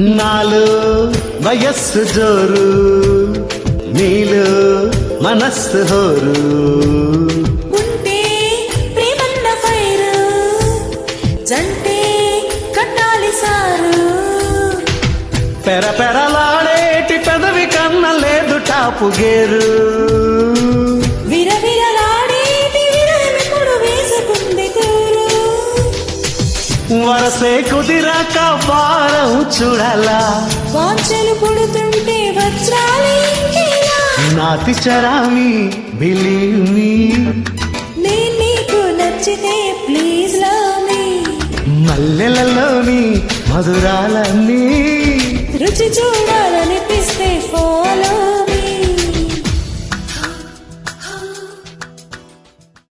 నాలో వయస్సు జోరు నీలో మనస్సు హోరు. పెర పెరలాడేటి పెదవి కన్న లేదు టాపు గేరు. వరసే కుదిరాక వారం చూడాలా? వాంఛలు పుడుతుంటే వజ్రాలే నాతి చరామి బిలీవ్ మీ నేను నీకు నచ్చితే ప్లీజ్ లవ్ మీ మల్లెలలోని మధురాలన్నీ. రుచి చూడాలనిపిస్తే ఫాలో